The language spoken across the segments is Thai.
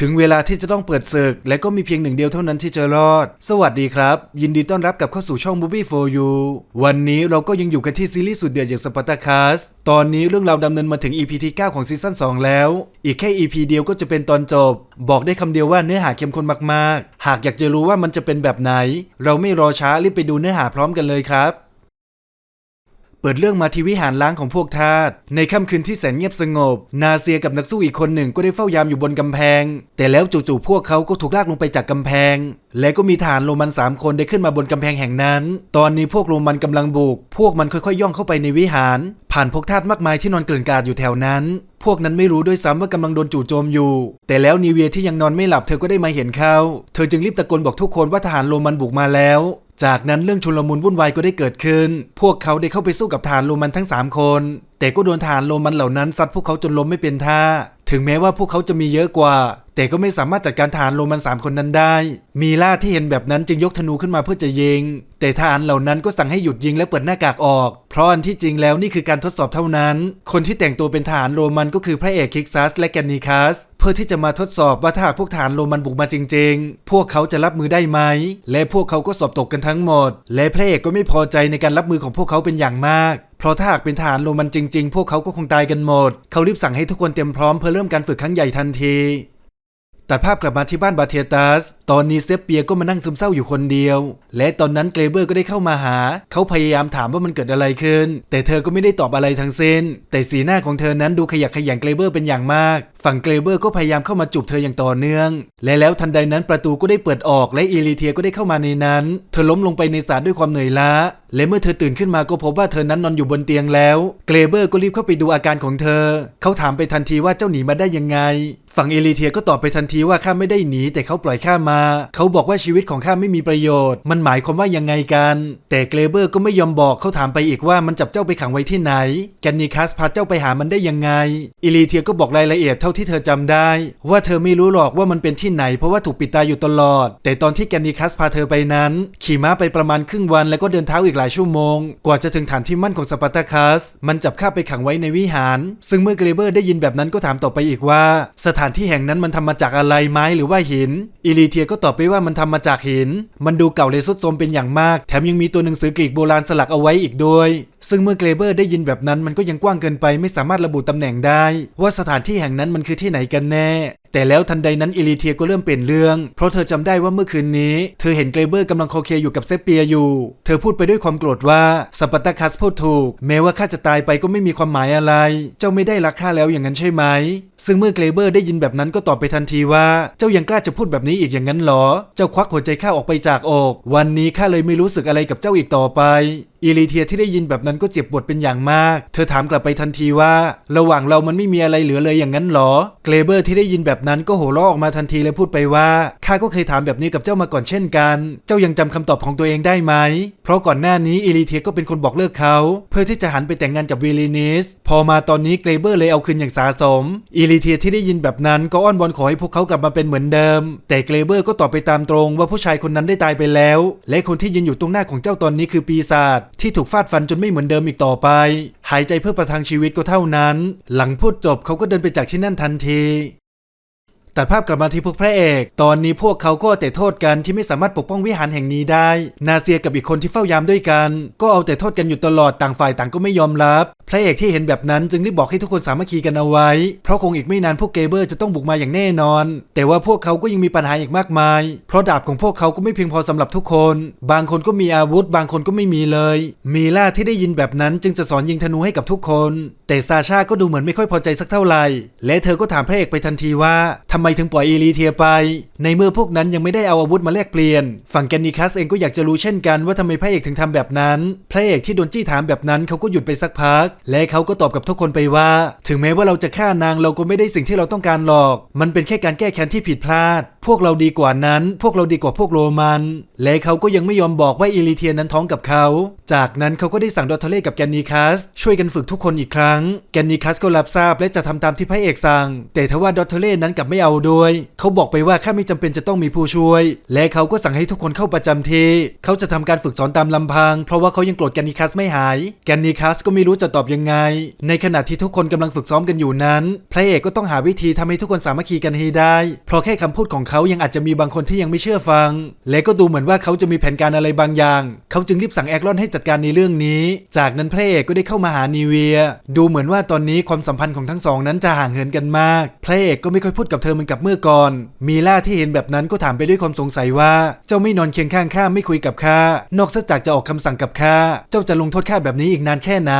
ถึงเวลาที่จะต้องเปิดศึก และก็มีเพียงหนึ่งเดียวเท่านั้นที่จะรอด สวัสดีครับ ยินดีต้อนรับกับเข้าสู่ช่อง Movie for You วันนี้เราก็ยังอยู่กันที่ซีรีส์สุดเดือดอย่างสปาร์ตาคัสตอนนี้เรื่องราวดำเนินมาถึง EP ที่ 9 ของซีซั่น2 แล้ว อีกแค่ EP เดียวก็จะเป็นตอนจบ บอกได้คำเดียวว่าเนื้อหาเข้มข้นมากๆ หากอยากจะรู้ว่ามันจะเป็นแบบไหน เราไม่รอช้ารีบไปดูเนื้อหาพร้อมกันเลยครับ เปิดเรื่องมาที่วิหารล้างของพวกทาส ในค่ำคืนที่แสนเงียบสงบ นาเซียกับนักสู้อีกคนหนึ่งก็ได้เฝ้ายามอยู่บนกำแพง แต่แล้วจู่ๆพวกเขาก็ถูกลากลงไปจากกำแพง และก็มีทหารโรมันสามคนได้ขึ้นมาบนกำแพงแห่งนั้น ตอนนี้พวกโรมันกำลังบุก พวกมันค่อยๆย่องเข้าไปในวิหาร ผ่านพวกทาสมากมายที่นอนเกลื่อนกลาดอยู่แถวนั้น พวกนั้นไม่รู้ด้วยซ้ำว่ากำลังโดนจู่โจมอยู่ แต่แล้วนีเวียที่ยังนอนไม่หลับเธอก็ได้มาเห็นเขา เธอจึงรีบตะโกนบอกทุกคนว่าทหารโรมันบุกมาแล้ว จากนั้นเรื่องชุลมุนวุ่นวายก็ได้เกิดขึ้น พวกเขาได้เข้าไปสู้กับทหารโรมันทั้ง 3 คนแต่ก็โดนทหารโรมันเหล่านั้นซัดพวกเขาจนล้มไม่เป็นท่า ถึงแม้ว่าพวกเขาจะมีเยอะกว่า แต่ก็ไม่สามารถจัดการทหารโรมันสามคนนั้นได้ มีล่าที่เห็นแบบนั้นจึงยกธนูขึ้นมาเพื่อจะยิง แต่ทหารเหล่านั้นก็สั่งให้หยุดยิงและเปิดหน้ากากออก เพราะอันที่จริงแล้วนี่คือการทดสอบเท่านั้น คนที่แต่งตัวเป็นทหารโรมันก็คือพระเอกคิกซัสและแกนนิคัสเพื่อที่จะมาทดสอบว่าถ้าพวกทหารโรมันบุกมาจริง ๆ พวกเขาจะรับมือได้ไหม และพวกเขาก็สอบตกกันทั้งหมด และพระเอกก็ไม่พอใจในการรับมือของพวกเขาเป็นอย่างมาก เพราะถ้าหากเป็นทหารโรมันจริง ๆ พวกเขาก็คงตายกันหมด เขารีบสั่งให้ทุกคนเตรียมพร้อมเพื่อเริ่มการฝึกครั้งใหญ่ทันทีตัดภาพกลับมาที่บ้านบาเทียตัส ตอนนี้เซฟเปียก็มานั่งซึมเศร้าอยู่คนเดียว และตอนนั้นเกรเบอร์ก็ได้เข้ามาหา เขาพยายามถามว่ามันเกิดอะไรขึ้น แต่เธอก็ไม่ได้ตอบอะไรทั้งสิ้น แต่สีหน้าของเธอนั้นดูขยักขยังเกรเบอร์เป็นอย่างมาก ฝั่งเกรเบอร์ก็พยายามเข้ามาจูบเธออย่างต่อเนื่อง และแล้วทันใดนั้นประตูก็ได้เปิดออกและเอลิเทียก็ได้เข้ามาในนั้น เธอล้มลงไปในสระด้วยความเหนื่อยล้าและเมื่อเธอตื่นขึ้นมาก็พบว่าเธอนั้นนอนอยู่บนเตียงแล้ว เกรเบอร์ก็รีบเข้าไปดูอาการของเธอ เขาถามไปทันทีว่าเจ้าหนีมาได้ยังไง ฝั่งเอลิเทียก็ตอบไปทันทีว่าข้าไม่ได้หนีแต่เขาปล่อยข้ามา เขาบอกว่าชีวิตของข้าไม่มีประโยชน์ มันหมายความว่ายังไงกัน แต่เกรเบอร์ก็ไม่ยอมบอกเขาถามไปอีกว่ามันจับเจ้าไปขังไว้ที่ไหน แกนนิคัสพาเจ้าไปหามันได้ยังไง เอลิเทียก็บอกรายละเอียดเท่าที่เธอจำได้ ว่าเธอไม่รู้หรอกว่ามันเป็นที่ไหน เพราะว่าถูกปิดตาอยู่ตลอด แต่ตอนที่แกนนิคัสพาเธอไปนั้น ขี่ม้าไปประมาณครึ่งวันแล้วก็เดินเท้าอีกหลายชั่วโมง กว่าจะถึงฐานที่มั่นของสปาร์ตาคัส มันจับข้าไปขังไว้ในวิหาร ซึ่งเมื่อเกรเบอร์ได้ยินแบบนั้นก็ถามต่อไปอีกว่า สถานที่แห่งนั้นมันทำมาจากอะไรไม้หรือว่าหิน อิลีเทียก็ตอบไปว่ามันทำมาจากหิน มันดูเก่าเลยสุดโทรมเป็นอย่างมาก แถมยังมีตัวหนังสือกรีกโบราณสลักเอาไว้อีกด้วยซึ่งเมื่อเกรเบอร์ได้ยินแบบนั้นมันก็ยังกว้างเกินไปไม่สามารถระบุตำแหน่งได้ ว่าสถานที่แห่งนั้นมันคือที่ไหนกันแน่แต่แล้วทันใดนั้นเอลีเทียก็เริ่มเปลี่ยนเรื่อง เพราะเธอจำได้ว่าเมื่อคืนนี้ เธอเห็นเกรเบอร์กำลังโคเคอยู่กับเซเปียอยู่ เธอพูดไปด้วยความโกรธว่าสปาร์ตาคัสพูดถูก แม้ว่าข้าจะตายไปก็ไม่มีความหมายอะไร เจ้าไม่ได้รักข้าแล้วอย่างนั้นใช่ไหม ซึ่งเมื่อเกรเบอร์ได้ยินแบบนั้นก็ตอบไปทันทีว่า เจ้ายังกล้าจะพูดแบบนี้อีกอย่างนั้นหรอ เจ้าควักหัวใจข้าออกไปจากอก วันนี้ข้าเลยไม่รู้สึกอะไรกับเจ้าอีกต่อไปอีลีเทียที่ได้ยินแบบนั้นก็เจ็บปวดเป็นอย่างมาก เธอถามกลับไปทันทีว่า ระหว่างเรามันไม่มีอะไรเหลือเลยอย่างนั้นหรอ เกรเบอร์ที่ได้ยินแบบนั้นก็โห่ร้องออกมาทันทีและพูดไปว่า ข้าก็เคยถามแบบนี้กับเจ้ามาก่อนเช่นกัน เจ้ายังจำคำตอบของตัวเองได้ไหม เพราะก่อนหน้านี้อีลีเทียก็เป็นคนบอกเลิกเขา เพื่อที่จะหันไปแต่งงานกับวิลินิส พอมาตอนนี้เกรเบอร์เลยเอาคืนอย่างสาสมอีลีเทียที่ได้ยินแบบนั้นก็อ้อนวอนขอให้พวกเขากลับมาเป็นเหมือนเดิม แต่เกรเบอร์ก็ตอบไปตามตรงว่าผู้ชายคนนั้นได้ตายไปแล้ว และคนที่ยืนอยู่ตรงหน้าของเจ้าตอนนี้คือปีศาจที่ถูกฟาดฟันจนไม่เหมือนเดิมอีกต่อไป หายใจเพื่อประทังชีวิตก็เท่านั้น หลังพูดจบเขาก็เดินไปจากที่นั่นทันทีตัดภาพกลับมาที่พวกพระเอก ตอนนี้พวกเขาก็แต่โทษกันที่ไม่สามารถปกป้องวิหารแห่งนี้ได้ นาเซียกับอีกคนที่เฝ้ายามด้วยกัน ก็เอาแต่โทษกันอยู่ตลอดต่างฝ่ายต่างก็ไม่ยอมรับพระเอกที่เห็นแบบนั้นจึงรีบบอกให้ทุกคนสามัคคีกันเอาไว้ เพราะคงอีกไม่นานพวกเกเบอร์จะต้องบุกมาอย่างแน่นอน แต่ว่าพวกเขาก็ยังมีปัญหาอีกมากมาย เพราะดาบของพวกเขาก็ไม่เพียงพอสำหรับทุกคน บางคนก็มีอาวุธ บางคนก็ไม่มีเลย มีล่าที่ได้ยินแบบนั้นจึงจะสอนยิงธนูให้กับทุกคน แต่ซาชาก็ดูเหมือนไม่ค่อยพอใจสักเท่าไหร่ และเธอก็ถามพระเอกไปทันทีว่าทำไมถึงปล่อยอีลีเทียไป ในเมื่อพวกนั้นยังไม่ได้เอาอาวุธมาแลกเปลี่ยน ฝั่งแกนนิคัสเองก็อยากจะรู้เช่นกันว่าทำไมพระเอกถึงทำแบบนั้น พระเอกที่โดนจี้ถามแบบนั้นเขาก็หยุดไปสักพักและเขาก็ตอบกับทุกคนไปว่า ถึงแม้ว่าเราจะฆ่านางเราก็ไม่ได้สิ่งที่เราต้องการหรอก มันเป็นแค่การแก้แค้นที่ผิดพลาด พวกเราดีกว่านั้น พวกเราดีกว่าพวกโรมัน และเขาก็ยังไม่ยอมบอกว่าอิลิเทียนั้นท้องกับเขา จากนั้นเขาก็ได้สั่งดอทเทเล่กับแกนนิคัส ช่วยกันฝึกทุกคนอีกครั้ง แกนนิคัสก็รับทราบและจะทำตามที่พระเอกสั่ง แต่ทว่าดอทเทเล่นั้นกลับไม่เอาโดย เขาบอกไปว่าข้าไม่จำเป็นจะต้องมีผู้ช่วย และเขาก็สั่งให้ทุกคนเข้าประจำที่เขาจะทำการฝึกสอนตามลำพัง เพราะว่าเขายังโกรธแกนนิคัสไม่หาย แกนนิคัสก็ไม่รู้จะตอบยังไง ในขณะที่ทุกคนกำลังฝึกซ้อมกันอยู่นั้น พระเอกก็ต้องหาวิธีทำให้ทุกคนสามัคคีกันให้ได้ เพราะแค่คำพูดของเขาายังอาจจะมีบางคนที่ยังไม่เชื่อฟัง และก็ดูเหมือนว่าเขาจะมีแผนการอะไรบางอย่าง เขาจึงรีบสั่งแอคลอนให้จัดการในเรื่องนี้ จากนั้นพระเอกก็ได้เข้ามาหานีเวีย ดูเหมือนว่าตอนนี้ความสัมพันธ์ของทั้งสองนั้นจะห่างเหินกันมาก พระเอกก็ไม่ค่อยพูดกับเธอเหมือนกับเมื่อก่อน มีล่าที่เห็นแบบนั้นก็ถามไปด้วยความสงสัยว่า เจ้าไม่นอนเคียงข้างข้าไม่คุยกับข้า นอกจากจะออกคำสั่งกับข้า เจ้าจะลงโทษข้าแบบนี้อีกนานแค่ไหน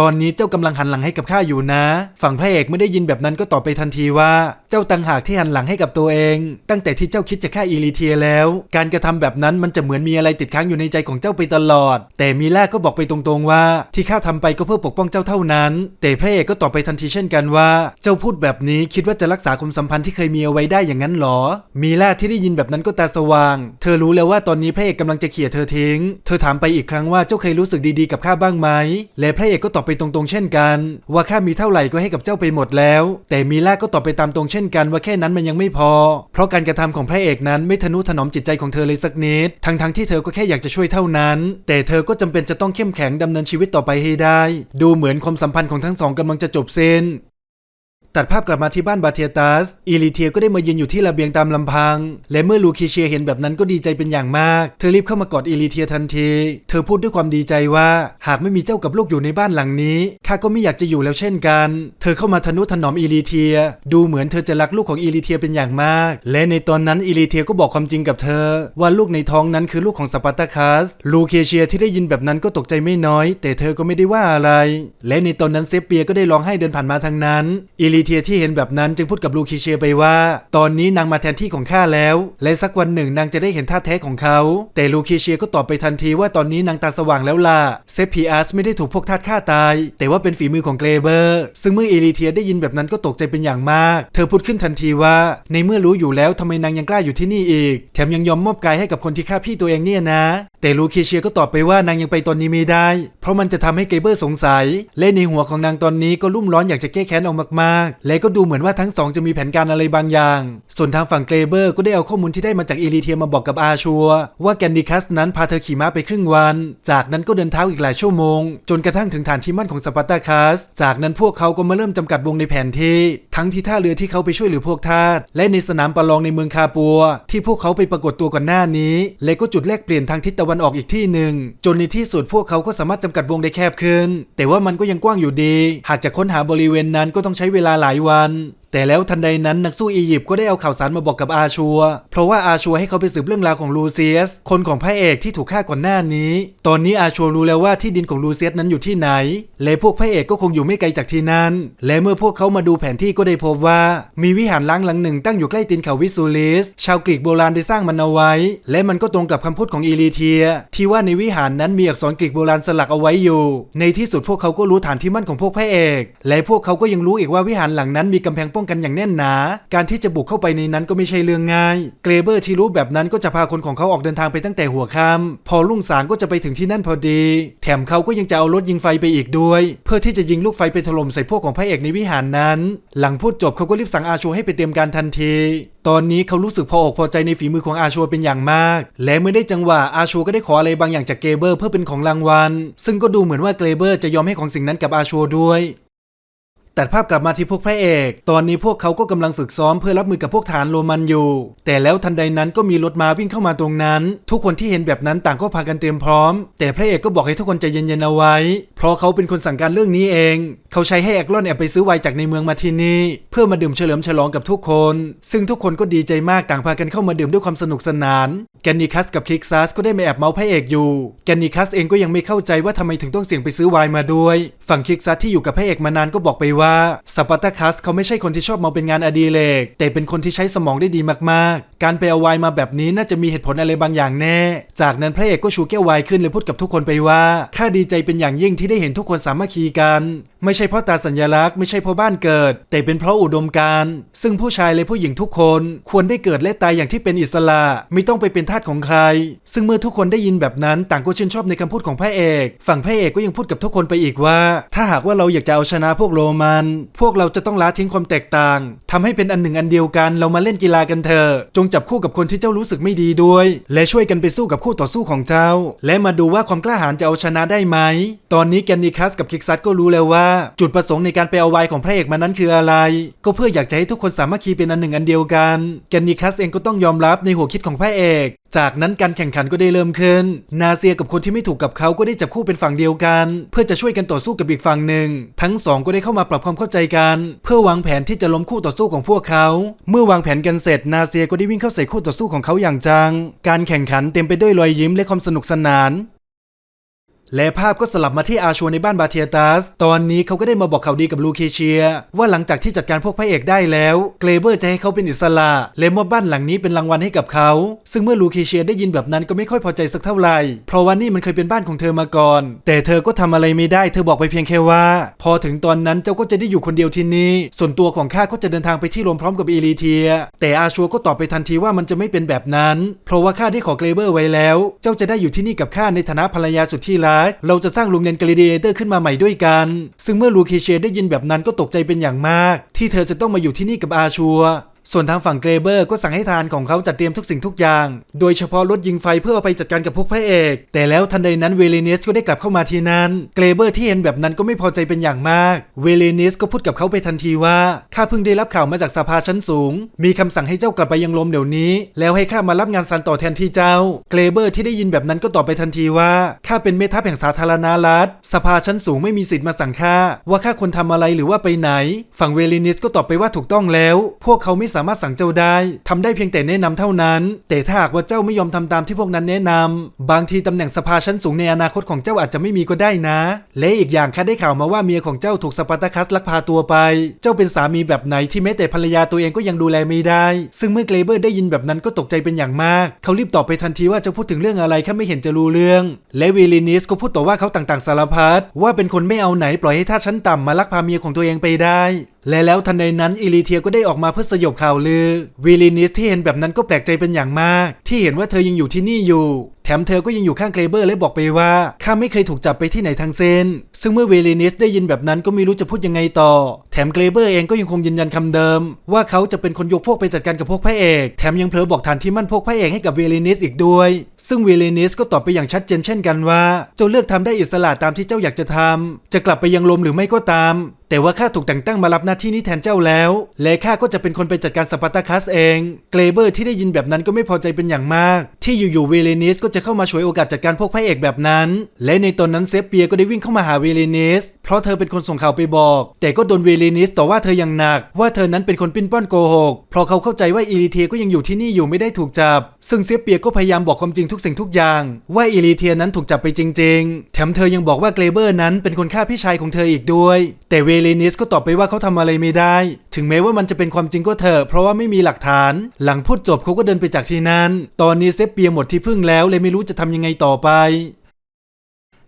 ตอนนี้เจ้ากำลังหันหลังให้กับข้าอยู่นะ ฝั่งพระเอกไม่ได้ยินแบบนั้นก็ตอบไปทันทีว่า เจ้าตังหากที่หันหลังให้กับตัวเอง ตั้งแต่ที่เจ้าคิดจะฆ่าอีลิเทียแล้ว การกระทำแบบนั้นมันจะเหมือนมีอะไรติดค้างอยู่ในใจของเจ้าไปตลอด แต่มีล่าก็บอกไปตรงๆว่า ที่ข้าทำไปก็เพื่อปกป้องเจ้าเท่านั้น แต่พระเอกก็ตอบไปทันทีเช่นกันว่า เจ้าพูดแบบนี้คิดว่าจะรักษาความสัมพันธ์ที่เคยมีเอาไว้ได้อย่างนั้นหรอ มีล่าที่ได้ยินแบบนั้นก็ตาสว่าง เธอรู้แล้วว่าตอนนี้พระเอกกำลังจะเขี่ยเธอทิ้ง เธอถามไปอีกครั้งว่าเจ้าเคยรู้สึกดีๆกับข้าบ้างไหม และพระเอกก็ตอบไปตรงๆ เช่นกัน ว่าข้ามีเท่าไหร่ก็ให้กับเจ้าไปหมดแล้ว แต่มีล่าก็ตอบไปตามตรงเช่นกันว่าแค่นั้นมันยังไม่พอ เพราะการการะทำของพระเอกนั้นไม่ทนุถนอมจิตใจของเธอเลยสักนิด ทั้งๆที่เธอก็แค่อยากจะช่วยเท่านั้น แต่เธอก็จำเป็นจะต้องเข้มแข็งดำเนินชีวิตต่อไปให้ได้ ดูเหมือนความสัมพันธ์ของทั้งสองกำลังจะจบสิ้น ตัดภาพกลับมาที่บ้านบาเทียตัสอีลิเทียก็ได้มายืนอยู่ที่ระเบียงตามลำพัง และเมื่อลูคิเชียเห็นแบบนั้นก็ดีใจเป็นอย่างมาก เธอรีบเข้ามากอดอีลิเทียทันที เธอพูดด้วยความดีใจว่า หากไม่มีเจ้ากับลูกอยู่ในบ้านหลังนี้ข้าก็ไม่อยากจะอยู่แล้วเช่นกัน เธอเข้ามาทนุถนอมอีลิเทีย ดูเหมือนเธอจะรักลูกของอีลิเทียเป็นอย่างมาก และในตอนนั้นอีลิเทียก็บอกความจริงกับเธอ ว่าลูกในท้องนั้นคือลูกของสปาร์ตาคัสลูเคเชียที่ได้ยินแบบนั้นก็ตกใจไม่น้อย แต่เธอก็ไม่ได้ว่าอะไร และในตอนนั้นเซเปียก็ได้ร้องไห้เดินผ่านมาทางนั้นอีลิเทียที่เห็นแบบนั้นจึงพูดกับลูคิเชไปว่า ตอนนี้นางมาแทนที่ของข้าแล้ว และสักวันหนึ่งนางจะได้เห็นท่าแท้ของเขา แต่ลูคิเชก็ตอบไปทันทีว่าตอนนี้นางตาสว่างแล้วล่ะเซฟพีอาร์สไม่ได้ถูกพวกทาสฆ่าตาย แต่ว่าเป็นฝีมือของเกรเบอร์ ซึ่งเมื่อเอลิเทียได้ยินแบบนั้นก็ตกใจเป็นอย่างมาก เธอพูดขึ้นทันทีว่า ในเมื่อรู้อยู่แล้วทำไมนางยังกล้าอยู่ที่นี่อีก แถมยังยอมมอบกายให้กับคนที่ฆ่าพี่ตัวเองเนี่ยนะ แต่ลูคิเชียก็ตอบไปว่านางยังไปตอนนี้ไม่ได้ เพราะมันจะทำให้เกรเบอร์สงสัย และในหัวของนางตอนนี้ก็รุ่มร้อนอยากจะแก้แค้นออกมากและก็ดูเหมือนว่าทั้งสองจะมีแผนการอะไรบางอย่าง ส่วนทางฝั่งเกรเบอร์ก็ได้เอาข้อมูลที่ได้มาจากเอลิเทียมาบอกกับอาชัว ว่าแกนดิคัสนั้นพาเธอขี่ม้าไปครึ่งวัน จากนั้นก็เดินเท้าอีกหลายชั่วโมง จนกระทั่งถึงฐานที่มั่นของสปาร์ตาคัส จากนั้นพวกเขาก็มาเริ่มจำกัดวงในแผนที่ ทั้งที่ท่าเรือที่เขาไปช่วยเหลือพวกทาสและในสนามประลองในเมืองคาปัว ที่พวกเขาไปปรากฏตัวก่อนหน้านี้ และก็จุดแลกเปลี่ยนทางทิศตะวันออกอีกที่หนึ่งจนในที่สุดพวกเขาก็สามารถจำกัดวงได้แคบขึ้น แต่ว่ามันก็ยังกว้างอยู่ดี หากจะค้นหาบริเวณนั้นก็ต้องใช้เวลาหลายวัน แต่แล้วทันใดนั้นนักสู้อียิปต์ก็ได้เอาข่าวสารมาบอกกับอาชัว เพราะว่าอาชัวให้เขาไปสืบเรื่องราวของลูเซียส คนของพระเอกที่ถูกฆ่าก่อนหน้านี้ ตอนนี้อาชัวรู้แล้วว่าที่ดินของลูเซียสนั้นอยู่ที่ไหน และพวกพระเอกก็คงอยู่ไม่ไกลจากที่นั้น และเมื่อพวกเขามาดูแผนที่ก็ได้พบว่า มีวิหารล้างหลังหนึ่งตั้งอยู่ใกล้ตีนเขาวิสูลิส ชาวกรีกโบราณได้สร้างมันเอาไว้ และมันก็ตรงกับคำพูดของอีลีเทีย ที่ว่าในวิหารนั้นมีอักษรกรีกโบราณสลักเอาไว้อยู่ ในที่สุดพวกเขาก็รู้ฐานที่มั่นของพวกพระเอก และพวกเขาก็ยังรู้อีกว่าวิหารหลังนั้นมีกำแพงป้องกันอย่างแน่นหนา การที่จะบุกเข้าไปในนั้นก็ไม่ใช่เรื่องง่าย เกรเบอร์ที่รู้แบบนั้นก็จะพาคนของเขาออกเดินทางไปตั้งแต่หัวค่ำพอรุ่งสางก็จะไปถึงที่นั่นพอดี แถมเขาก็ยังจะเอารถยิงไฟไปอีกด้วย เพื่อที่จะยิงลูกไฟไปถล่มใส่พวกของพระเอกในวิหารนั้น หลังพูดจบเขาก็รีบสั่งอาชัวให้ไปเตรียมการทันที ตอนนี้เขารู้สึกพออกพอใจในฝีมือของอาชัวเป็นอย่างมาก และเมื่อได้จังหวะอาชัวก็ได้ขออะไรบางอย่างจากเกรเบอร์เพื่อเป็นของรางวัล ซึ่งก็ดูเหมือนว่าเกรเบอร์จะยอมให้ของสิ่งนั้นกับอาชัวด้วย ตัดภาพกลับมาที่พวกพระเอก ตอนนี้พวกเขาก็กำลังฝึกซ้อมเพื่อรับมือกับพวกฐานโรมันอยู่ แต่แล้วทันใดนั้นก็มีรถม้าวิ่งเข้ามาตรงนั้น ทุกคนที่เห็นแบบนั้นต่างก็พากันเตรียมพร้อม แต่พระเอกก็บอกให้ทุกคนใจเย็นๆเอาไว้ เพราะเขาเป็นคนสั่งการเรื่องนี้เอง เขาใช้ให้แอกลอนแอบไปซื้อไวน์จากในเมืองมาที่นี่เพื่อมาดื่มเฉลิมฉลองกับทุกคน ซึ่งทุกคนก็ดีใจมากต่างพากันเข้ามาดื่มด้วยความสนุกสนานแกนนิคัสกับคิกซัสก็ได้มาแอบเมาพระเอกอยู่แกนนิคัสเองก็ยังไม่เข้าใจว่าทำไมถึงต้องเสี่ยงไปซื้อไวน์มาด้วย ฝั่งคิกซัสที่อยู่กับพระเอกมานานก็บอกไปว่าสปาร์ตาคัสเขาไม่ใช่คนที่ชอบมองเป็นงานอดีเลกแต่เป็นคนที่ใช้สมองได้ดีมากๆ การไปเอาไวน์มาแบบนี้น่าจะมีเหตุผลอะไรบางอย่างแน่ จากนั้นพระเอกก็ชูแก้วไวน์ขึ้นเลยพูดกับทุกคนไปว่าข้าดีใจเป็นอย่างยิ่งที่ได้เห็นทุกคนสามัคคีกันไม่ใช่เพราะตาสัญลักษณ์ไม่ใช่เพราะบ้านเกิด แต่เป็นเพราะอุดมการณ์ซึ่งผู้ชายและผู้หญิงทุกคนควรได้เกิดและตายอย่างที่เป็นอิสระ ไม่ต้องไปเป็นทาสของใคร ซึ่งเมื่อทุกคนได้ยินแบบนั้น ต่างก็ชื่นชอบในคำพูดของพระเอก ฝั่งพระเอกก็ยังพูดกับทุกคนไปอีกว่า ถ้าหากว่าเราอยากจะเอาชนะพวกโรมัน พวกเราจะต้องละทิ้งความแตกต่างทำให้เป็นอันหนึ่งอันเดียวกัน เรามาเล่นกีฬากันเถอะ จงจับคู่กับคนที่เจ้ารู้สึกไม่ดีด้วย และช่วยกันไปสู้กับคู่ต่อสู้ของเจ้า และมาดูว่าความกล้าหาญจะเอาชนะได้ไหม ตอนนี้แกนนิคัสกับคิกซัตก็รู้แล้วว่า จุดประสงค์ในการไปเอาไวของพระเอกมานั้นคืออะไร ก็เพื่ออยากจะให้ทุกคนสามัคคีเป็นอันหนึ่งอันเดียวกัน แกนนิคัสเองก็ต้องยอมรับในหัวคิดของพระเอก จากนั้นการแข่งขันก็ได้เริ่มขึ้น นาเซียกับคนที่ไม่ถูกกับเขาก็ได้จับคู่เป็นฝั่งเดียวกัน เพื่อจะช่วยกันต่อสู้กับอีกฝั่งหนึ่ง ทั้งสองก็ได้เข้ามาปรับความเข้าใจกัน เพื่อวางแผนที่จะล้มคู่ต่อสู้ของพวกเขา เมื่อวางแผนกันเสร็จนาเซียก็ได้วิ่งเข้าใส่คู่ต่อสู้ของเขาอย่างจัง การแข่งขันเต็มไปด้วยรอยยิ้มและความสนุกสนาน และภาพก็สลับมาที่อาชัวในบ้านบาเทียตัส ตอนนี้เขาก็ได้มาบอกข่าวดีกับลูเคเชีย ว่าหลังจากที่จัดการพวกพระเอกได้แล้ว เกรเบอร์จะให้เขาเป็นอิสระ และมอบบ้านหลังนี้เป็นรางวัลให้กับเขา ซึ่งเมื่อลูเคเชียได้ยินแบบนั้นก็ไม่ค่อยพอใจสักเท่าไหร่ เพราะว่านี่มันเคยเป็นบ้านของเธอมาก่อน แต่เธอก็ทำอะไรไม่ได้ เธอบอกไปเพียงแค่ว่า พอถึงตอนนั้นเจ้าก็จะได้อยู่คนเดียวที่นี่ส่วนตัวของข้าก็จะเดินทางไปที่โรมพร้อมกับอีลีเทีย แต่อาชัวก็ตอบไปทันทีว่ามันจะไม่เป็นแบบนั้น เพราะว่าข้าได้ขอเกรเบอร์ไว้แล้ว เจ้าจะได้อยู่ที่นี่กับข้าในฐานะภรรยาสุดที่รักเราจะสร้างโรงเรียนกลิเดเตอร์ขึ้นมาใหม่ด้วยกัน ซึ่งเมื่อลูเคเชียได้ยินแบบนั้นก็ตกใจเป็นอย่างมาก ที่เธอจะต้องมาอยู่ที่นี่กับอาชัว ส่วนทางฝั่งเกรเบอร์ก็สั่งให้ทานของเขาจัดเตรียมทุกสิ่งทุกอย่าง โดยเฉพาะรถยิงไฟเพื่อเอาไปจัดการกับพวกพระเอก แต่แล้วทันใดนั้นเวเลเนสก็ได้กลับเข้ามาทีนั้น เกรเบอร์ที่เห็นแบบนั้นก็ไม่พอใจเป็นอย่างมาก เวเลเนสก็พูดกับเขาไปทันทีว่า ข้าเพิ่งได้รับข่าวมาจากสภาชั้นสูง มีคำสั่งให้เจ้ากลับไปยังลมเดี๋ยวนี้ แล้วให้ข้ามารับงานสันต่อแทนที่เจ้า เกรเบอร์ที่ได้ยินแบบนั้นก็ตอบไปทันทีว่า ข้าเป็นเมทัพแห่งสาธารณรัฐ สภาชั้นสูงไม่มีสิทธิ์มาสั่งข้าว่าข้าควรทำอะไรหรือว่าไปไหน ฝั่งเวเลเนสก็ตอบไปว่าถูกต้องแล้ว พวกเขาไม่สามารถสั่งเจ้าได้ทำได้เพียงแต่แนะนำเท่านั้น แต่ถ้าหากว่าเจ้าไม่ยอมทำตามที่พวกนั้นแนะนำบางทีตำแหน่งสภาชั้นสูงในอนาคตของเจ้าอาจจะไม่มีก็ได้นะ และอีกอย่างข้าได้ข่าวมาว่าเมียของเจ้าถูกสปาร์ตาคัสลักพาตัวไป เจ้าเป็นสามีแบบไหนที่แม้แต่ภรรยาตัวเองก็ยังดูแลไม่ได้ ซึ่งเมื่อเกรเบอร์ได้ยินแบบนั้นก็ตกใจเป็นอย่างมาก เขารีบตอบไปทันทีว่าจะพูดถึงเรื่องอะไรข้าไม่เห็นจะรู้เรื่อง และเวลินิสก็พูดต่อว่าเขาต่างๆสารพัดว่าเป็นคนไม่เอาไหนปล่อยให้ท่าชั้นต่ำมาลักพาเมียของตัวเองไปได้และแล้วทันใดนั้นอิลิเทียก็ได้ออกมาเพื่อสยบข่าวลือวิลินิสที่เห็นแบบนั้นก็แปลกใจเป็นอย่างมาก ที่เห็นว่าเธอยังอยู่ที่นี่อยู่ แถมเธอก็ยังอยู่ข้างเกรเบอร์และบอกไปว่าข้าไม่เคยถูกจับไปที่ไหนทั้งสิ้น ซึ่งเมื่อเวลินิสได้ยินแบบนั้นก็ไม่รู้จะพูดยังไงต่อ แถมเกรเบอร์เองก็ยังคงยืนยันคำเดิม ว่าเขาจะเป็นคนยกพวกไปจัดการกับพวกพระเอก แถมยังเผลอบอกฐานที่มั่นพวกพระเอกให้กับเวลินิสอีกด้วย ซึ่งเวลินิสก็ตอบไปอย่างชัดเจนเช่นกันว่าเจ้าเลือกทำได้อิสระตามที่เจ้าอยากจะทำจะกลับไปยังลมหรือไม่ก็ตาม แต่ว่าข้าถูกแต่งตั้งมารับหน้าที่นี้แทนเจ้าแล้ว และข้าก็จะเป็นคนไปจัดการสปาร์ตาคัสเอง เกรเบอร์ที่ได้ยินแบบนั้นก็ไม่พอใจเป็นอย่างมาก ที่อยู่ๆเวเลนิสก็จะเข้ามาฉวยโอกาสจัดการพวกพระเอกแบบนั้น และในตอนนั้นเซฟเปียก็ได้วิ่งเข้ามาหาเวเลนิสเพราะเธอเป็นคนส่งข่าวไปบอก แต่ก็โดนเวเลนิสต่อว่าเธออย่างหนัก ว่าเธอนั้นเป็นคนปิ้นป้อนโกหกเพราะเขาเข้าใจว่าอีลิเทียก็ยังอยู่ที่นี่อยู่ไม่ได้ถูกจับ ซึ่งเซฟเปียก็พยายามบอกความจริงทุกสิ่งทุกอย่าง ว่าอีลิเทียนั้นถูกจับไปจริง ๆ แถมเธอยังบอกว่าเกรเบอร์นั้นเป็นคนฆ่าพี่ชายของเธออีกด้วย แต่เวเลนิสก็ตอบไปว่าเขาทำอะไรไม่ได้ ถึงแม้ว่ามันจะเป็นความจริงก็เถอะ เพราะว่าไม่มีหลักฐาน หลังพูดจบเขาก็เดินไปจากที่นั้น ตอนนี้เซฟเปียหมดที่พึ่งแล้วเลยไม่รู้จะทำยังไงต่อไป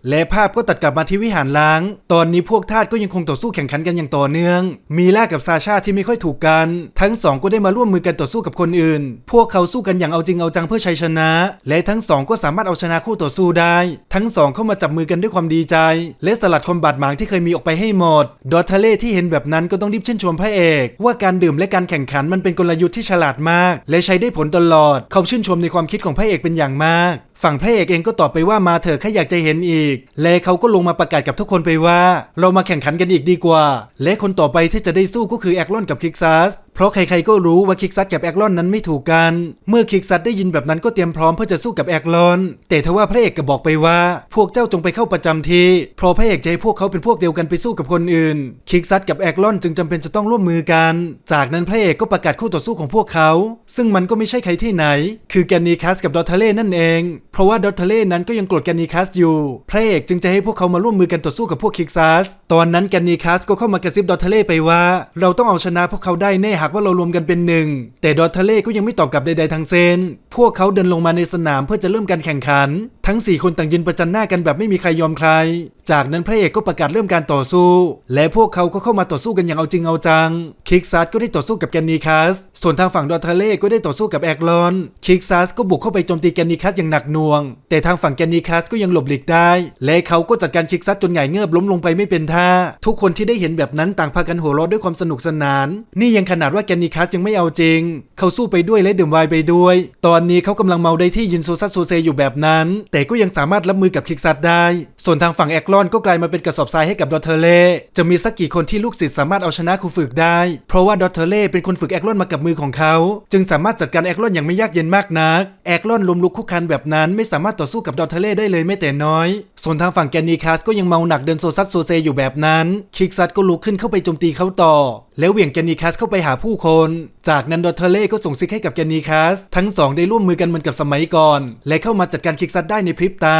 และภาพก็ตัดกลับมาที่วิหารล้าง ตอนนี้พวกทาสก็ยังคงต่อสู้แข่งขันกันอย่างต่อเนื่อง มีล่ากับซาชาที่ไม่ค่อยถูกกัน ทั้งสองก็ได้มาร่วมมือกันต่อสู้กับคนอื่น พวกเขาสู้กันอย่างเอาจริงเอาจังเพื่อชัยชนะ และทั้งสองก็สามารถเอาชนะคู่ต่อสู้ได้ ทั้งสองเข้ามาจับมือกันด้วยความดีใจ และสลัดความบาดหมางที่เคยมีออกไปให้หมด ดอทเทเลที่เห็นแบบนั้นก็ต้องรีบเช่นชมพระเอก ว่าการดื่มและการแข่งขันมันเป็นกลยุทธ์ที่ฉลาดมาก และใช้ได้ผลตลอด เขาชื่นชมในความคิดของพระเอกเป็นอย่างมากฝั่งพระเอกเองก็ตอบไปว่ามาเถอะแค่อยากจะเห็นอีก และเขาก็ลงมาประกาศกับทุกคนไปว่า เรามาแข่งขันกันอีกดีกว่า และคนต่อไปที่จะได้สู้ก็คือแอคลอนกับคิกซัส เพราะใครๆก็รู้ว่าคิกซัดกับแอคลอนนั้นไม่ถูกกัน เมื่อคิกซัดได้ยินแบบนั้นก็เตรียมพร้อมเพื่อจะสู้กับแอคลอน แต่ทว่าพระเอกก็บอกไปว่า พวกเจ้าจงไปเข้าประจำที่เพราะพระเอกจะให้พวกเขาเป็นพวกเดียวกันไปสู้กับคนอื่น คิกซัดกับแอคลอนจึงจำเป็นจะต้องร่วมมือกัน จากนั้นพระเอกก็ประกาศคู่ต่อสู้ของพวกเขา ซึ่งมันก็ไม่ใช่ใครที่ไหน คือแกนนีคัสกับดอทเทเล่นั่นเอง เพราะว่าดอทเทเล่นั้นก็ยังโกรธแกนนีคัสอยู่ พระเอกจึงจะให้พวกเขามาร่วมมือกันต่อสู้กับพวกคิกซัสตอนนั้นแกนนีคัสก็เข้ามากระซิบดอทเทเล่ไปว่า เราต้องเอาชนะพวกเขาได้แน่ากว่าเรารวมกันเป็นหนึ่งแต่ดอทเทเล่ก็ยังไม่ตอบกลับใดๆทางเซน พวกเขาเดินลงมาในสนามเพื่อจะเริ่มการแข่งขัน ทั้ง 4 คนต่างยืนประจันหน้ากันแบบไม่มีใครยอมใคร จากนั้นพระเอกก็ประกาศเริ่มการต่อสู้ และพวกเขาก็เข้ามาต่อสู้กันอย่างเอาจริงเอาจัง คิกซัสก็ได้ต่อสู้กับแกนนีคัส ส่วนทางฝั่งดอทเทเล่ก็ได้ต่อสู้กับแอกลอน คิกซัสก็บุกเข้าไปโจมตีแกนนีคัสอย่างหนักหน่วง แต่ทางฝั่งแกนนีคัสก็ยังหลบหลีกได้ และเขาก็จัดการคิกซัสจนหงายเงือบล้มลงไปไม่เป็นท่า ทุกคนที่ได้เห็นแบบนั้นต่างพากันหัวเราะด้วยความสนุกสนาน นี่ยังขนาดว่าแกนนีคัสยังไม่เอาจริง เขาสู้ไปด้วยและดื่มไวน์ไปด้วย ตอนนี้เขากำลังเมาได้ที่ยืนโซซัสโซเซอยู่แบบนั้น แต่ก็ยังสามารถรับมือกับคิกซัสได้ ส่วนทางฝั่งแอกลอนก็กลายมาเป็นกระสอบทรายให้กับดอทเทเล่จะมีสักกี่คนที่ลูกศิษย์สามารถเอาชนะครูฝึกได้ เพราะว่าดอทเทเล่เป็นคนฝึกแอกลอนมากับมือของเขา จึงสามารถจัดการแอกลอนอย่างไม่ยากเย็นมากนัก แอกลอนล้มลุกคุกคันแบบนั้นไม่สามารถต่อสู้กับดอทเทเล่ได้เลยแม้แต่น้อย ส่วนทางฝั่งแกนนีคัสก็ยังเมาหนักเดินโซซัสโซเซอยู่แบบนั้น คิกซัสก็ลุกขึ้นเข้าไปโจมตีเขาต่อแล้วเหวี่ยงแกนีคัสเข้าไปหาผู้คน จากนั้นดอทเทเล่ก็ส่งซิกให้กับแกนีคัส ทั้งสองได้ร่วมมือกันเหมือนกับสมัยก่อน และเข้ามาจัดการคิกซัสได้ในพริบตา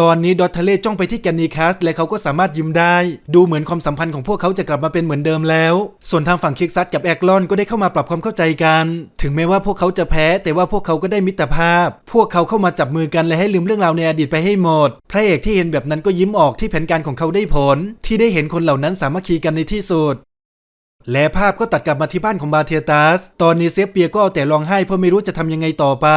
ตอนนี้ดอทเทเล่จ้องไปที่แกนีคัส และเขาก็สามารถยิ้มได้ ดูเหมือนความสัมพันธ์ของพวกเขาจะกลับมาเป็นเหมือนเดิมแล้ว ส่วนทางฝั่งคิกซัสกับแอกลอนก็ได้เข้ามาปรับความเข้าใจกัน ถึงแม้ว่าพวกเขาจะแพ้ แต่ว่าพวกเขาก็ได้มิตรภาพ พวกเขาเข้ามาจับมือกันและให้ลืมเรื่องราวในอดีตไปให้หมด พระเอกที่เห็นแบบนั้นก็ยิ้มออกที่แผนการของเขาได้ผล ที่ได้เห็นคนเหล่านั้นสามัคคีกันในที่สุด และภาพก็ตัดกลับมาที่บ้านของบาเทียตัส ตอนนี้เซฟเปียก็เอาแต่ร้องไห้เพราะไม่รู้จะทำยังไงต่อไป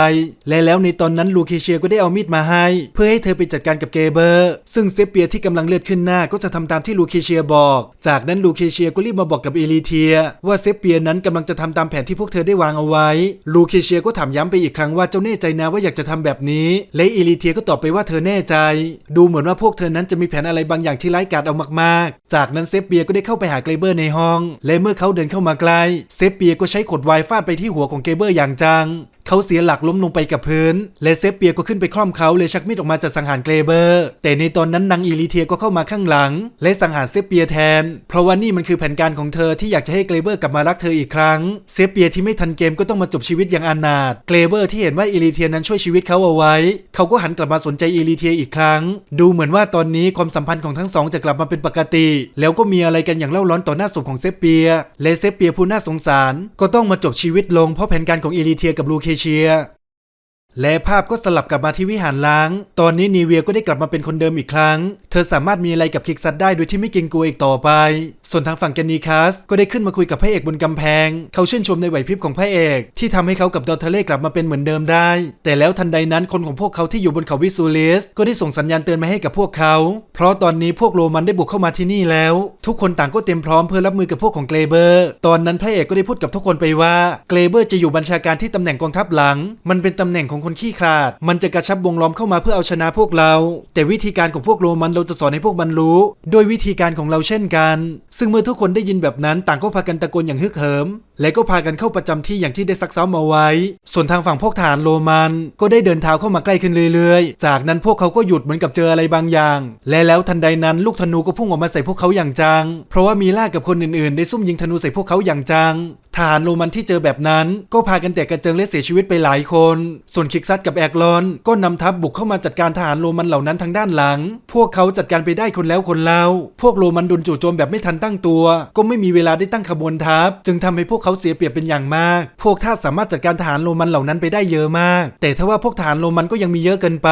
และแล้วในตอนนั้นลูเคเชียก็ได้เอามีดมาให้ เพื่อให้เธอไปจัดการกับเกเบอร์ ซึ่งเซฟเปียที่กำลังเลือดขึ้นหน้าก็จะทำตามที่ลูเคเชียบอก จากนั้นลูเคเชียก็รีบมาบอกกับเอลิเทีย ว่าเซฟเปียนั้นกำลังจะทำตามแผนที่พวกเธอได้วางเอาไว้ ลูเคเชียก็ถามย้ำไปอีกครั้งว่าเจ้าแน่ใจนะว่าอยากจะทำแบบนี้ และเอลิเทียก็ตอบไปว่าเธอแน่ใจ ดูเหมือนว่าพวกเธอนั้นจะมีแผนอะไรบางอย่างที่ร้ายกาจเอามากๆ จากนั้นเซฟเปียก็ได้เข้าไปหาเกเบอร์ในห้องและเมื่อเขาเดินเข้ามาใกล้เซเปียก็ใช้ขดไวน์ฟาดไปที่หัวของเกเบอร์อย่างจัง เขาเสียหลักล้มลงไปกับพื้น และเซฟเปียก็ขึ้นไปคล่อมเขาเลยชักมีดออกมาจะสังหารเกรเบอร์ แต่ในตอนนั้นนางอีลิเทียก็เข้ามาข้างหลัง และสังหารเซฟเปียแทน เพราะว่านี่มันคือแผนการของเธอที่อยากจะให้เกรเบอร์กลับมารักเธออีกครั้ง เซฟเปียที่ไม่ทันเกมก็ต้องมาจบชีวิตอย่างอนาถเกรเบอร์ที่เห็นว่าอีลิเทียนั้นช่วยชีวิตเขาเอาไว้ เขาก็หันกลับมาสนใจอีลิเทียอีกครั้ง ดูเหมือนว่าตอนนี้ความสัมพันธ์ของทั้งสองจะกลับมาเป็นปกติ แล้วก็มีอะไรกันอย่างเล่าร้อนต่อหน้าศพของเซฟเปีย และเซฟเปียผู้น่าสงสาร ก็ต้องมาจบชีวิตลงเพราะแผนการของอีลิเทียกับลูเคเชีย และภาพก็สลับกลับมาที่วิหารล้าง ตอนนี้นีเวียก็ได้กลับมาเป็นคนเดิมอีกครั้ง เธอสามารถมีอะไรกับคิกซัดได้โดยที่ไม่เกรงกลัวอีกต่อไป ส่วนทางฝั่งแกนนีคัสก็ได้ขึ้นมาคุยกับพระเอกบนกำแพง เขาชื่นชมในไหวพริบของพระเอก ที่ทำให้เขากับดอทเทเล่กลับมาเป็นเหมือนเดิมได้ แต่แล้วทันใดนั้นคนของพวกเขาที่อยู่บนเขาวิสูเลสก็ได้ส่งสัญญาณเตือนมาให้กับพวกเขา เพราะตอนนี้พวกโรมันได้บุกเข้ามาที่นี่แล้ว ทุกคนต่างก็เตรียมพร้อมเพื่อรับมือกับพวกของเกรเบอร์ตอนนั้นพระเอกก็ได้พูดกับทุกคนไปว่าเกรเบอร์จะอยู่บัญชาการที่ตำแหน่งกองทัพหลัง มันเป็นตำแหน่งของคนขี้ขลาด มันจะกระชับวงล้อมเข้ามาเพื่อเอาชนะพวกเรา แต่วิธีการของพวกโรมันเราจะสอนให้พวกมันรู้โดยวิธีการของเราเช่นกันซึ่งเมื่อทุกคนได้ยินแบบนั้นต่างก็พากันตะโกนอย่างฮึกเหิม และก็พากันเข้าประจำที่อย่างที่ได้ซักซ้อมมาไว้ ส่วนทางฝั่งพวกทหารโรมันก็ได้เดินเท้าเข้ามาใกล้ขึ้นเรื่อยๆ จากนั้นพวกเขาก็หยุดเหมือนกับเจออะไรบางอย่าง และแล้วทันใดนั้นลูกธนูก็พุ่งออกมาใส่พวกเขาอย่างจัง เพราะว่ามีล่ากับคนอื่นๆ ได้ซุ่มยิงธนูใส่พวกเขาอย่างจังทหารโรมันที่เจอแบบนั้น ก็พากันแตกกระเจิงและเสียชีวิตไปหลายคน ส่วนคิกซัดกับแอกลอน ก็นำทัพบุกเข้ามาจัดการทหารโรมันเหล่านั้นทางด้านหลัง พวกเขาจัดการไปได้คนแล้วคนเล่า พวกโรมันโดนจู่โจมแบบไม่ทันตั้งตัว ก็ไม่มีเวลาได้ตั้งขบวนทัพ จึงทำให้พวกเขาเสียเปรียบเป็นอย่างมาก พวกท่าสสามารถจัดการทหารโรมันเหล่านั้นไปได้เยอะมาก แต่ถ้าว่าพวกทหารโรมันก็ยังมีเยอะเกินไป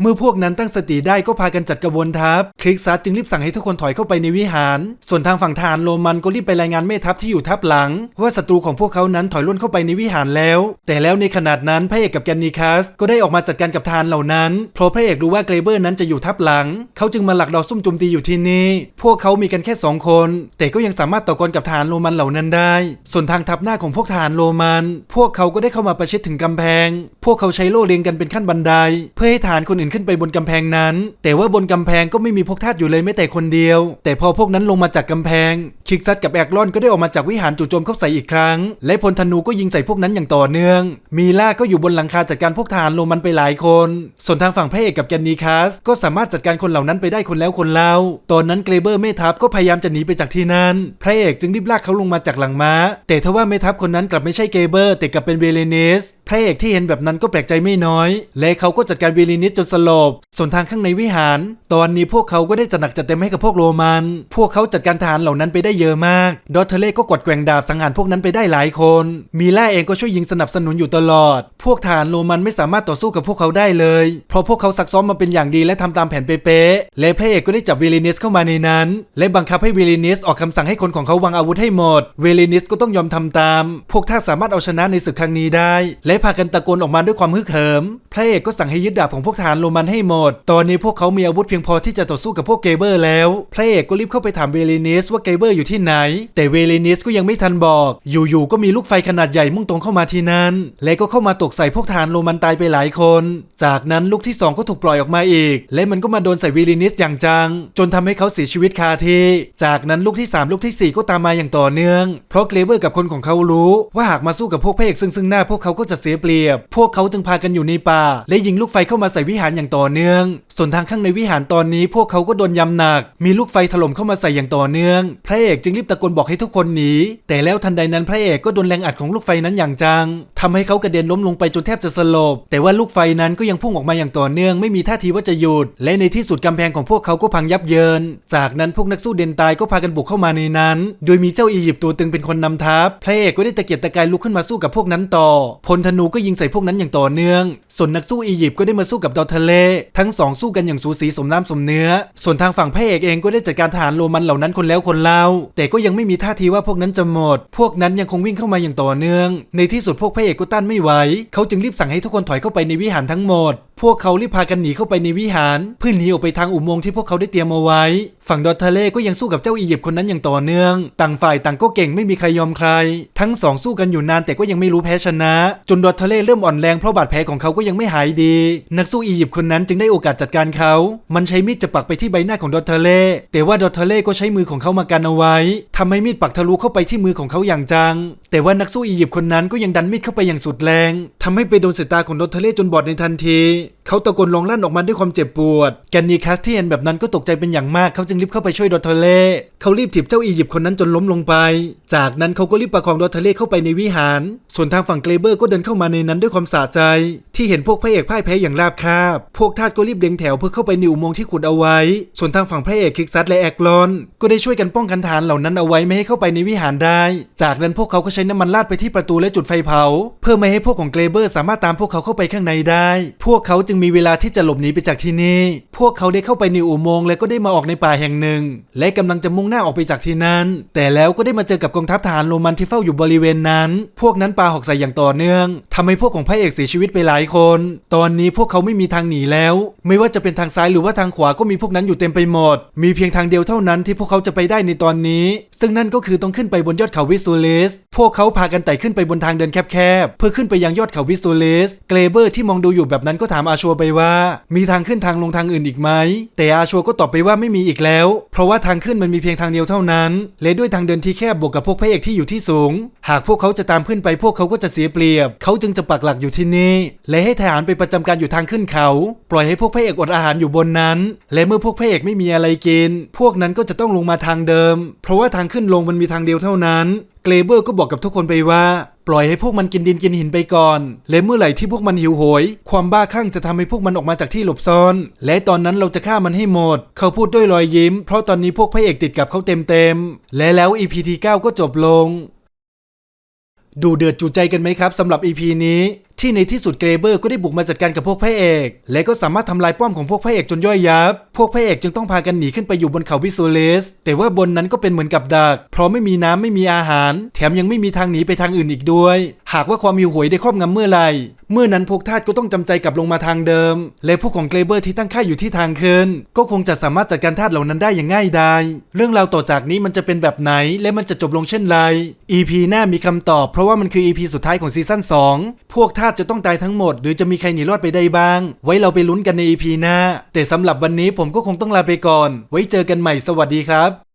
เมื่อพวกนั้นตั้งสติได้ก็พากันจัดกระบวนทัพคลิกซัดจึงรีบสั่งให้ทุกคนถอยเข้าไปในวิหาร ส่วนทางฝั่งทหารโรมันก็รีบไปรายงานแม่ทัพที่อยู่ทัพหลังว่าศัตรูของพวกเขานั้นถอยล่นเข้าไปในวิหารแล้ว แต่แล้วในขนาดนั้นพระเอกกับแกนนิคัสก็ได้ออกมาจัดการกับทารเหล่านั้น เพราะพระเอกรู้ว่าเกรเบอร์นั้นจะอยู่ทัพหลัง เขาจึงมาหลักดอกซุ่มโจมตีอยู่ที่นี่ พวกเขามีกันแค่สองคน แต่ก็ยังสามารถต่อกรกับทารโรมันเหล่านั้นได้ ส่วนทางทัพหน้าของพวกทารโรมัน พวกเขาก็ได้เข้ามาประชิดถึงกำแพง พวกเขาใช้โล่เรียงกันเป็นขั้นบันได เพื่อให้ทารคนอื่นขึ้นไปบนกำแพงนั้น แต่ว่าบนกำแพงก็ไม่มีพวกทาสอยู่เลยแม้แต่คนเดียว แต่พอพวกนั้นลงมาจากกำแพง คิกซัดกับแอกลอนก็ได้ออกมาจากวิหารจู่โจมเข้าใส่อีกครั้ง และพลธนูก็ยิงใส่พวกนั้นอย่างต่อเนื่อง มีล่าก็อยู่บนหลังคาจัดการพวกทหารโรมันไปหลายคน ส่วนทางฝั่งพระเอกกับแกนนีคัสก็สามารถจัดการคนเหล่านั้นไปได้คนแล้วคนเล่า ตอนนั้นเกรเบอร์เมทัพก็พยายามจะหนีไปจากที่นั้น พระเอกจึงรีบลากเขาลงมาจากหลังม้า แต่ทว่าเมทัพคนนั้นกลับไม่ใช่เกรเบอร์ แต่กลับเป็นเวเลนิสพระเอกที่เห็นแบบนั้นก็แปลกใจไม่น้อย และเขาก็จัดการเวลินิสจนสลบ ส่วนทางข้างในวิหาร ตอนนี้พวกเขาก็ได้จัดหนักจัดเต็มให้กับพวกโรมัน พวกเขาจัดการทหารเหล่านั้นไปได้เยอะมาก ดอทเทเล่ก็กดแกว่งดาบสังหารพวกนั้นไปได้หลายคน มีล่าเองก็ช่วยยิงสนับสนุนอยู่ตลอด พวกทหารโรมันไม่สามารถต่อสู้กับพวกเขาได้เลย เพราะพวกเขาซักซ้อมมาเป็นอย่างดีและทำตามแผนเป๊ะๆและพระเอกก็ได้จับเวลินิสเข้ามาในนั้น และบังคับให้เวลินิสออกคำสั่งให้คนของเขาวางอาวุธให้หมด เวลินิสก็ต้องยอมทำตาม พวกทาสสามารถเอาชนะในศึกครั้งนี้ได้ และพากันตะโกนออกมาด้วยความฮึกเหิม พระเอกก็สั่งให้ยึดดาบของพวกทหารโรมันให้หมด ตอนนี้พวกเขามีอาวุธเพียงพอที่จะต่อสู้กับพวกเกเบอร์แล้ว พระเอกก็รีบเข้าไปถามเวลินิสว่าเกเบอร์อยู่ที่ไหน แต่เวลินิสก็ยังไม่ทันบอกอยู่ๆก็มีลูกไฟขนาดใหญ่มุ่งตรงเข้ามาที่นั้น และก็เข้ามาตกใส่พวกทารโรมันตายไปหลายคน จากนั้นลูกที่สองก็ถูกปล่อยออกมาอีก และมันก็มาโดนใส่เวลินิสอย่างจัง จนทำให้เขาเสียชีวิตคาที่จากนั้นลูกที่สามลูกที่สี่ก็ตามมาอย่างต่อเนื่อง เพราะเกรเบอร์กับคนของเขารู้ ว่าหากมาสู้กับพวกพระเอกซึ่งซึ่งหน้าพวกเขาก็จะเสียเปรียบ พวกเขาจึงพากันอยู่ในป่า และยิงลูกไฟเข้ามาใส่วิหารอย่างต่อเนื่อง ส่วนทางข้างในวิหารตอนนี้ พวกเขาก็โดนยำหนัก มีลูกไฟถล่มเข้ามาใส่อย่างต่อเนื่อง พระเอกจึงรีบตะโกนบอกให้ทุกคนหนีแต่แล้วทันใดนั้นพระเอกก็โดนแรงอัดของลูกไฟนั้นอย่างจังทำให้เขากระเด็นล้มลงไปจนแทบจะสลบ แต่ว่าลูกไฟนั้นก็ยังพุ่งออกมาอย่างต่อเนื่องไม่มีท่าทีว่าจะหยุด และในที่สุดกำแพงของพวกเขาก็พังยับเยิน จากนั้นพวกนักสู้เดนตายก็พากันบุกเข้ามาในนั้น โดยมีเจ้าอียิปต์ตัวตึงเป็นคนนำทัพ พระเอกก็ได้ตะเกียกตะกายลุกขึ้นมาสู้กับพวกนั้นต่อ พลธนูก็ยิงใส่พวกนั้นอย่างต่อเนื่อง ส่วนนักสู้อียิปต์ก็ได้มาสู้กับดอทะเล ทั้งสองสู้กันอย่างสูสีสมน้ำสมเนื้อ ส่วนทางฝั่งพระเอกเองก็ได้จัดการทหารโรมันเหล่านั้นคนแล้วคนเล่า แต่ก็ยังไม่มีท่าทีว่าพวกนั้นจะหมด พวกนั้นยังคงวิ่งเข้ามาอย่างต่อเนื่อง ในที่สุดพวกพระเอกก็ต้านไม่ไหว เขาจึงรีบสั่งให้ทุกคนถอยเข้าไปในวิหารทั้งหมด พวกเขารีบพากันหนีเข้าไปในวิหาร เพื่อหนีออกไปทางอุโมงค์ที่พวกเขาได้เตรียมเอาไว้ ฝั่งดอทเทเลก็ยังสู้กับเจ้าอียิปต์คนนั้นอย่างต่อเนื่อง ต่างฝ่ายต่างก็เก่งไม่มีใครยอมใคร ทั้งสองสู้กันอยู่นานแต่ก็ยังไม่รู้แพ้ชนะ จนดอทเทเลเริ่มอ่อนแรงเพราะบาดแผลของเขาก็ยังไม่หายดี นักสู้อียิปต์คนนั้นจึงได้โอกาสจัดการเขา มันใช้มีดจะปักไปที่ใบหน้าของดอทเทเลแต่ว่าดอทเทเลก็ใช้มือของเขามากันเอาไว้ทำให้มีดปักทะลุเข้าไปที่มือของเขาอย่างจัง แต่ว่านักสู้อียิปต์คนนั้นก็ยังดันมีดเข้าไปอย่างสุดแรงทำให้ไปโดนสายตาของดอททเลจนบอดในทันทีに เขาตะโกนร้องลั่นออกมาด้วยความเจ็บปวด แกนนีคัสที่เห็นแบบนั้นก็ตกใจเป็นอย่างมากเขาจึงรีบเข้าไปช่วยดอทเทเล่เขารีบถีบเจ้าอียิปต์คนนั้นจนล้มลงไป จากนั้นเขาก็รีบประคองดอทเทเล่เข้าไปในวิหาร ส่วนทางฝั่งเกรเบอร์ก็เดินเข้ามาในนั้นด้วยความสะใจ ที่เห็นพวกพระเอกพ่ายแพ้อย่างราบคาบ พวกทาสก็รีบเด้งแถวเพื่อเข้าไปในอุโมงค์ที่ขุดเอาไว้ ส่วนทางฝั่งพระเอกคิกซัสและแอกลอน ก็ได้ช่วยกันป้องกันฐานเหล่านั้นเอาไว้ไม่ให้เข้าไปในวิหารได้ จากนั้นพวกเขาก็ใช้น้ำมันราดไปที่ประตูและจุดไฟเผา เพื่อไม่ให้พวกของเกรเบอร์สามารถตามพวกเขาเข้าไปข้างในได้ พวกเขาจึงมีเวลาที่จะหลบหนีไปจากที่นี่ พวกเขาได้เข้าไปในอุโมงค์และก็ได้มาออกในป่าแห่งหนึ่ง และกำลังจะมุ่งหน้าออกไปจากที่นั้น แต่แล้วก็ได้มาเจอกับกองทัพทหารโรมันที่เฝ้าอยู่บริเวณนั้น พวกนั้นปาหอกใส่อย่างต่อเนื่องทำให้พวกของพระเอกเสียชีวิตไปหลายคน ตอนนี้พวกเขาไม่มีทางหนีแล้ว ไม่ว่าจะเป็นทางซ้ายหรือว่าทางขวาก็มีพวกนั้นอยู่เต็มไปหมด มีเพียงทางเดียวเท่านั้นที่พวกเขาจะไปได้ในตอนนี้ ซึ่งนั่นก็คือต้องขึ้นไปบนยอดเขาวิสูลิสพวกเขาพากันไต่ขึ้นไปบนทางเดินแคบๆเพื่อขึ้นไปยังยอดเขาวิสูลิสเกรเบอร์ที่มองดูอยู่แบบนั้นก็ถามอาชวไปว่า มีทางขึ้นทางลงทางอื่นอีกไหม แต่อาชัวก็ตอบไปว่าไม่มีอีกแล้ว เพราะว่าทางขึ้นมันมีเพียงทางเดียวเท่านั้น และด้วยทางเดินที่แคบบวกกับพวกพระเอกที่อยู่ที่สูง หากพวกเขาจะตามขึ้นไปพวกเขาก็จะเสียเปรียบ เขาจึงจะปักหลักอยู่ที่นี่ และให้ทหารไปประจำการอยู่ทางขึ้นเขา ปล่อยให้พวกพระเอกอดอาหารอยู่บนนั้น และเมื่อพวกพระเอกไม่มีอะไรกิน พวกนั้นก็จะต้องลงมาทางเดิม เพราะว่าทางขึ้นลงมันมีทางเดียวเท่านั้น เกรเบอร์ก็บอกกับทุกคนไปว่า ปล่อยให้พวกมันกินดินกินหินไปก่อน และเมื่อไหร่ที่พวกมันหิวโหย ความบ้าคลั่งจะทำให้พวกมันออกมาจากที่หลบซ่อน และตอนนั้นเราจะฆ่ามันให้หมด เขาพูดด้วยรอยยิ้ม เพราะตอนนี้พวกพระเอกติดกับเขาเต็มๆ และแล้ว EP ที่9ก็จบลงดูเดือดจูใจกันไหมครับสำหรับ EP นี้ ที่ในที่สุดเกรเบอร์ก็ได้บุกมาจัดการกับพวกพระเอก และก็สามารถทำลายป้อมของพวกพระเอกจนย่อยยับ พวกพระเอกจึงต้องพากันหนีขึ้นไปอยู่บนเขาวิโซเลส แต่ว่าบนนั้นก็เป็นเหมือนกับดัก เพราะไม่มีน้ำไม่มีอาหาร แถมยังไม่มีทางหนีไปทางอื่นอีกด้วย หากว่าความหิวโหยได้ครอบงำเมื่อไหร่เมื่อนั้นพวกทาสก็ต้องจำใจกลับลงมาทางเดิม และพวกของเกรเบอร์ที่ตั้งค่ายอยู่ที่ทางขึ้น ก็คงจะสามารถจัดการทาสเหล่านั้นได้อย่างง่ายดายเรื่องราวต่อจากนี้มันจะเป็นแบบไหนและมันจะจบลงเช่นไร EP หน้ามีคำตอบเพราะว่ามันคือ EP สุดท้ายของซีซั่น2พวกทาสจะต้องตายทั้งหมด หรือจะมีใครหนีรอดไปได้บ้าง ไว้เราไปลุ้นกันใน EP หน้า แต่สำหรับวันนี้ผมก็คงต้องลาไปก่อน ไว้เจอกันใหม่สวัสดีครับ